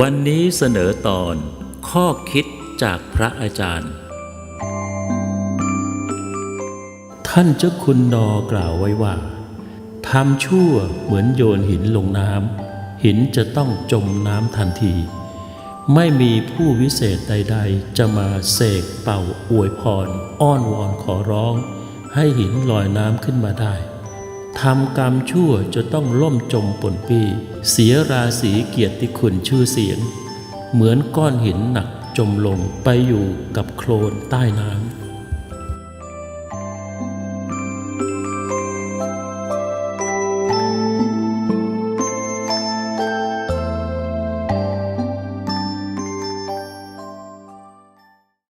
วันนี้เสนอตอนข้อคิดจากพระอาจารย์ ท่านเจ้าคุณนอกล่าวไว้ว่าทำชั่วเหมือนโยนหินลงน้ำหินจะต้องจมน้ำทันที ไม่มีผู้วิเศษใด ๆ จะมาเสกเป่าอวยพร อ้อนวอนขอร้อง ให้หินลอยน้ำขึ้นมาได้ ทำกรรมชั่วจะต้องล่มจมปนปี้เสียราศีเกียรติคุณชื่อเสียง เหมือนก้อนหินหนักจมลงไปอยู่กับโคลนใต้น้ำ